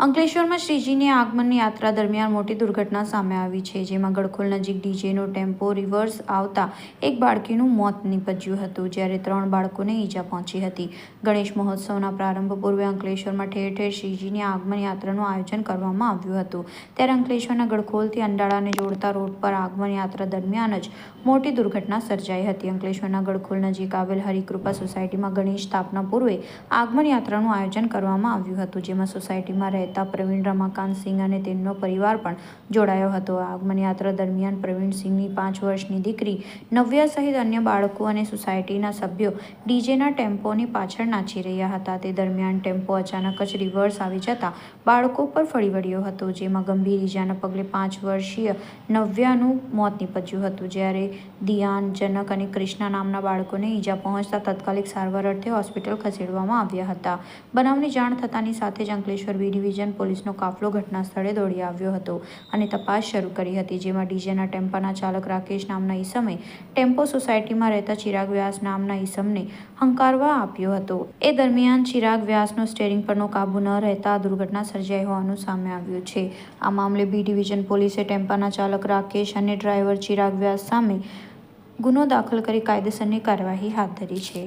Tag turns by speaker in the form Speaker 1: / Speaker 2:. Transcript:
Speaker 1: અંકલેશ્વરમાં શ્રીજીની આગમન યાત્રા દરમિયાન મોટી દુર્ઘટના સામે આવી છે, જેમાં ગડખોલ નજીક ડીજેનો ટેમ્પો રિવર્સ આવતા એક બાળકીનું મોત નીપજ્યું હતું, જ્યારે ત્રણ બાળકોને ઈજા પહોંચી હતી. ગણેશ મહોત્સવના પ્રારંભ પૂર્વે અંકલેશ્વરમાં ઠેર ઠેર શ્રીજીની આગમન યાત્રાનું આયોજન કરવામાં આવ્યું હતું. ત્યારે અંકલેશ્વરના ગડખોલથી અંડાળાને જોડતા રોડ પર આગમન યાત્રા દરમિયાન જ મોટી દુર્ઘટના સર્જાઈ હતી. અંકલેશ્વરના ગડખોલ નજીક આવેલ હરિકૃપા સોસાયટીમાં ગણેશ સ્થાપના પૂર્વે આગમન યાત્રાનું આયોજન કરવામાં આવ્યું હતું, જેમાં સોસાયટીમાં રહેતા પ્રવીણ, રમાકાંત સિંહ અને તેમનો પરિવાર પણ જોડાયો હતો. આ આગમન યાત્રા દરમિયાન પ્રવીણસિંહની પાંચ વર્ષની દીકરી નવ્યા સહિત અન્ય બાળકો અને સોસાયટીના સભ્યો ડીજેના ટેમ્પોની પાછળ નાચી રહ્યા હતા. તે દરમિયાન ટેમ્પો અચાનક જ રિવર્સ આવી જતા બાળકો પર ફળી વળ્યો હતો, જેમાં ગંભીર ઈજાના પગલે પાંચ વર્ષીય નવ્યાનું મોત નીપજ્યું હતું. જ્યારે દિયાન, જનક અને કૃષ્ણા નામના બાળકોને ઈજા પહોંચતા તાત્કાલિક સારવાર અર્થે હોસ્પિટલ ખસેડવામાં આવ્યા હતા. બનાવની જાણ થતાની સાથે જ અંકલેશ્વર બી ડિવિઝન પોલીસનો કાફલો ઘટના સ્થળે દોડી આવ્યો હતો અને તપાસ શરૂ કરી હતી, જેમાં ડીજેના ટેમ્પાના ચાલક રાકેશ નામના ઈસમે ટેમ્પો સોસાયટીમાં રહેતા ચિરાગ વ્યાસ નામના ઈસમને હંકારવા આપ્યો હતો. એ દરમિયાન ચિરાગ વ્યાસનો સ્ટેરિંગ પરનો કાબુ ન રહેતા દુર્ઘટના સર્જાઈ હોવાનું સામે આવ્યું છે. આ મામલે બી ડિવિઝન પોલીસે ટેમ્પાના ચાલક રાકેશ અને ડ્રાઈવર ચિરાગ વ્યાસ સામે ગુનો દાખલ કરી કાયદેસરની કાર્યવાહી હાથ ધરી છે.